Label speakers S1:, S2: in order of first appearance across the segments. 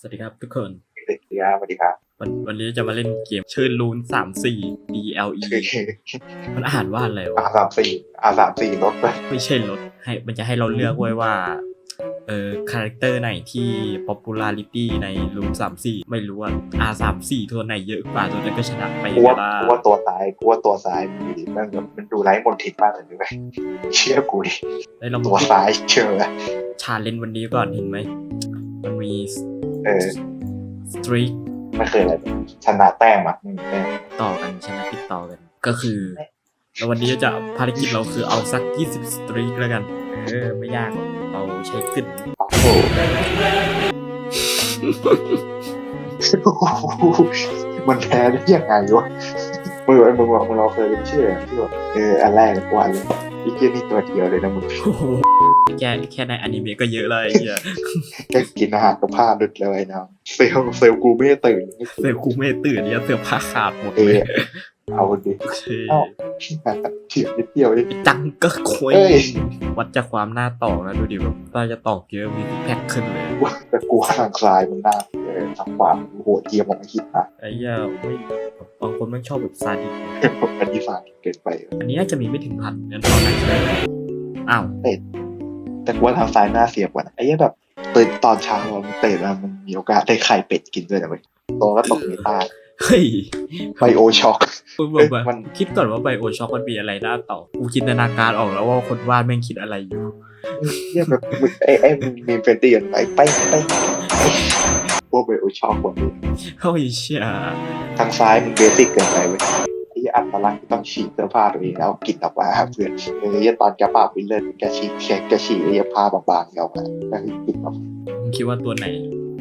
S1: สวัสดีครับทุกคน
S2: สวัสดีครับสวัสดีครับ
S1: วันวันนี้จะมาเล่นเกมชื่อลูนสามสี่ DLE มันอ่านว่าอะไร
S2: อาวะสามสี่อาสามสี่รถไป
S1: ไม่ใช่รถให้มันจะให้เราเลือกไว้ว่าเออคาแรคเตอร์ไหนที่ popularity ในลูนสามสี่ไม่รู้ว่า R สามสี่ตัวไหนเยอะกว่าตัวนั้นก็ชนะไป
S2: กูว่า
S1: ก็ได้
S2: กูว่าตัวซ้ายกูว่าตัวซ้ายมันดีมันแบบมันดูไร้มนทินมากเลยด้วยเชื่อกูดิ
S1: ได้เรา
S2: ตัวซ้ายเชื่อไหม
S1: ชาเลนวันนี้ก่อนเห็นไหม มันมี
S2: เออ
S1: สตรีก
S2: ไม่เคยอะไรชนะแต้มอะอืมแต้ม
S1: ต่อกันชนะติดต่อกัน ก็คือแล้ววันนี้จะภารกิจเราคือเอาสัก 20 สตรีกแล้วกัน เออ ไม่ยากหรอกเราใช้ขึ้น
S2: โอ้โหมันแพ้ได้ยังไงวะมึงไอ้มึงบอกมึงเราเคยเป็นเชื่อที่แบบเอออันแรกเลยกว่าเลยไอ้เกี้ยนี่ตัวเดียวเลยนะมึง
S1: โอ้โห แค่แค่ในอนิเมะก็เยอะเลยไอ้เหี้ย
S2: แค่กินอาหารกับผ้าดุดเลยนะเซลล์เซลล์กูไม่ได้ตื่น
S1: เสือกูไม่ตื่นเนี่ยเสือผ้าขาดหมด
S2: เอ
S1: เล
S2: อยเอาดิ
S1: โอเค
S2: เอ้าเถียงนิดเดียวเอง
S1: จังก็คุย
S2: เอ้ย
S1: วัดจากความหน้าตอกแล้วดูดิแบบถ้าจะตอกเยอะมีซิกแพคขึ้นเลย
S2: แต่กูทางซ้ายมันน่าเออทางขวามันโหดเยี่ยมของคิดนะ
S1: ไอ้เหี้ยไม่บางคนมันชอบแบบซาดิส
S2: อันนี้ฝากเกินไป
S1: อันนี้น่าจะมีไม่ถึงพันงั้นเอาหนักเลยอ้าว
S2: แต่กูว่าทางซ้ายน่าเสียกว่านะไอ้เหี้ยแบบตื่นตอนเช้าเราตื่นมามันมีโอกาสได้ไข่เป็ดกินด้วยนะเว้ยโตก็ตกในใต้
S1: เฮ้ย
S2: ไบโอช็อก
S1: กูแบ
S2: เอ้ย
S1: บว่า
S2: มัน
S1: คิดก่อนว่าไบโอช็อกมันมีอะไรน่าต่อกูจินตนาการออกแล้วว่าคนวาดแม่งคิดอะไรอยู่
S2: เนี่ยแบบมึงไอ้ไอ้มึงมีเฟรนตี้กันไปไปไปพวกไบโอช็อกคนนี้
S1: เฮ้ยเชี่ย
S2: ทางซ้ายมันเบสิกเกินไปเว้ยไอ้เหี้ยอัตลักษณ์ต้องฉีกเสื้อผ้าตัวเองแล้วกินออกมาเพื่อนเออไอ้เหี้ยตอนแกปาวิลเลนแกฉีกแขกแกฉีกเหี้ยผ้าบางๆเอามาแล้วกินออกมา
S1: มึงคิดว่าตัวไหน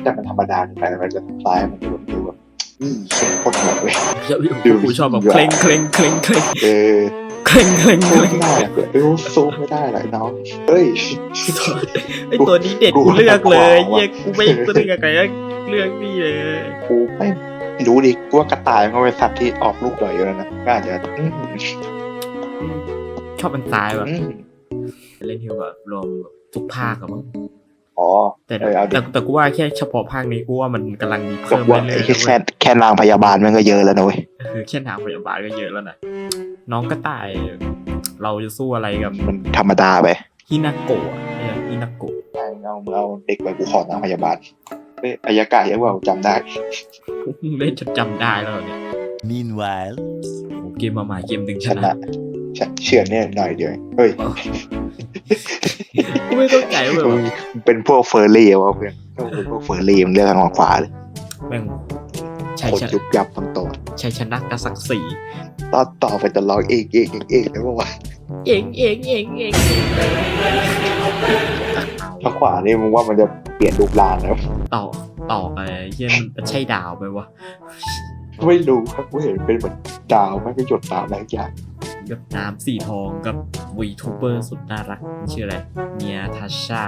S2: แต่มันธรรมดาไปมันจะซ้ายมันจะแบบดูแบบอืมเข้มข้นหมดเลย
S1: ดี๋ยวกูชอบแบบเคร่งเคร่งเคร่งเคร่ง
S2: เออ
S1: เคร่งเคร่งเคร่ง
S2: ไม่ได้อะเออสู้ไม่ได้หรอกน้องเฮ้ย
S1: ไอตัวนี้เด็ด
S2: กู
S1: กูเลือกเลยเหี้ยกูไม่เลือกใครเลือกนี่เลย
S2: กูไม่ รู้ดิกูว่ากระต่ายมันก็เป็นสัตว์ที่ออกลูกบ่อยอยู่แล้วนะก็อาจจะอืม
S1: ชอบมันตายว่ะ
S2: อืม
S1: เล่นฮิวแบบรวมทุกภาคอะมั้ง
S2: อ๋อ
S1: แต่
S2: เออเอาดิ
S1: แต่แต่กูว่าแค่เฉพาะภาคนี้กูว่ามันกำลังมี
S2: บอ
S1: เพิ่
S2: ก
S1: ม
S2: ว่า
S1: เรื่อย
S2: ไอ้
S1: ๆ
S2: แค่
S1: เว้ย
S2: แค่นางพยาบาลมันก็เยอะแล้วนะเว้ย
S1: คือแค่หนางพยาบาลก็เยอะแล้วนะน้องกระต่าย เราจะสู้อะไรกับ
S2: มันธรรมดาไป
S1: ฮินาโกะไอ้ฮินาโกะ
S2: เอาเอาเอาเด็กไปกูขอนางพยาบาลเอ้ยอายากาเยอะกว่ากูจำได้
S1: เล่นจนจำได้แล้วเนี่ย
S3: Meanwhile,
S1: โอ้เกมมาใหม่เกมหนึ่ง
S2: ช
S1: ช
S2: นะ
S1: นะ
S2: ฉันเชื่อเนี่ยหน่อยเดียวเฮ้ย
S1: กูไม่เข้าใจเลย
S2: มึงเป็นพวกเฟอร์รี่วะเพื่อนเป็นพวกเฟอร์รี่มันเลือกทางขวาเลย
S1: แม่งชัย
S2: คน
S1: ชนะ
S2: ยุบยับทั้งตัว
S1: ชัยชนะกบศักดิ์ศรี
S2: ต่อต่อไปจะร้องเองเองเองเองแล้วว่า
S1: เองเองเองเอง
S2: ทางขวานี่มึงว่ามันจะเปลี่ยนรูปร่างแล้ว
S1: ต่อต่อไปเฮียมันใช่ดาวไหมวะ
S2: ไม่รู้ครับกูเห็นเป็นเหมือนดาวไม่ก็หยดน้ำอะไรสักอย่าง
S1: หยดน้ำสีทองกับวีทูเบอร์สุดน่ารักชื่ออะไรเนียทาชา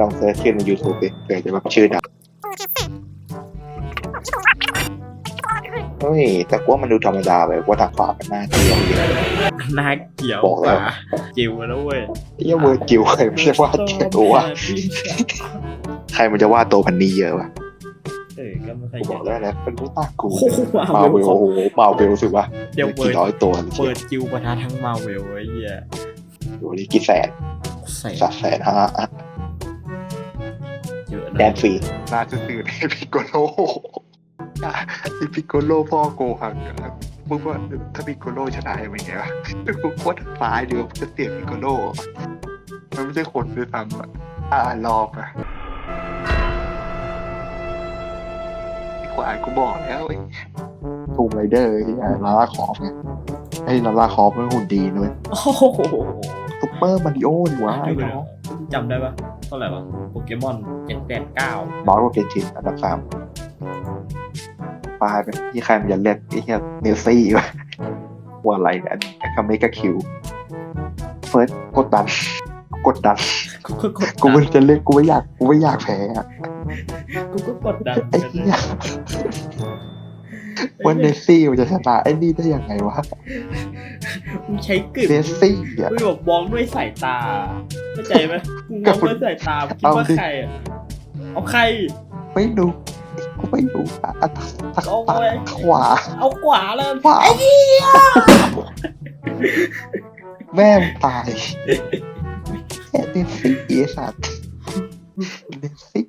S2: ลองเซิร์ชชื่อใน YouTube ดิเผื่อจะแบบชื่อดัง เฮ้ย แต่กูว่ามันดูธรรมดาไปว่าทางขวามันน่าเที่ยวเยอะ
S1: น่าเกี่ยว
S2: บอก
S1: ก
S2: แล้ว
S1: ว่าจิวแล้วเว้ย
S2: เยี่ยเวอร์จิวใครไม่ใช่ว่าเตัววะใครมันจะว่าตัวพันนี้เยอะวะ
S1: เออก็ไม่ค่อย
S2: กู
S1: เย
S2: บอก
S1: อะ
S2: แล้วนะเป็นผู้ตากู
S1: โอ้โห
S2: มาเวล
S1: เขา
S2: โอ้โหมาเวลสิวะ
S1: เดี๋ยวเปิ
S2: กี่
S1: ด
S2: ร้อยตัวเลย
S1: เปิดจิวปะทะทั้งมาเวลไอ้เหี้ย
S2: ดูนี่กี่แสน
S1: ใส่
S2: สักแสนห้า
S1: เยอะนะ
S2: แดนฟรีน่าจะตื่นให้พิโกโล อีพิโกโลพ่อโกหังครับมึงว่าถ้าพิโกโลชนะยังไงวะกูโคตรร้ายเดียวจะเสียพิโกโลมันไม่ใช่คนด้วยซ้ำอะอ่าลองอะกว่ากูบอกแล้วไอ้ทูมไรเดอร์ที่ลาล่าคอฟไงไอ้ลาล่าคอฟมันหุ่นดีด้วย
S1: โอ้โห
S2: ซุปเปอร์มาริโอ้ดีวะไอ้น้อง
S1: จำได้ปะเท่าไหร่วะโปเกมอนเจ็ดแปดเก้า
S2: น้อยกว่าเกนจินอันดับสาม ปลายไปที่ใครมันจะเรียกไอ้เหี้ยเนลซี่วะว่าอะไรเนี่ยไอ้คาเมกาคิวเฟิร์สกดดัน กดดัน
S1: กูก็กด
S2: กู
S1: ดั
S2: ไม่
S1: น
S2: จะเล่นกูไม่อยากกูไม่อยากแพ้อะ
S1: กูก็กดดัน
S2: ไอ้เหี้ยว่าเนลซี่มันจะชนะไอ้นี่ได้ยังไงวะ
S1: มึงใช้กึ่
S2: เนลซี่อะ
S1: มึงบอกมองด้วยสายตาเข้าใจไหมมึงมองด้วยสายตามึงคิดว่าใครอะเอาใคร
S2: ไม่รู้ ไม่รู้อะอัตตะ
S1: โอ้
S2: ตะ
S1: ย
S2: ขวา
S1: เอาขวาเลย
S2: ขวาแม่งตายแค่เดนซี่ไอ้สัตว์เดนซี่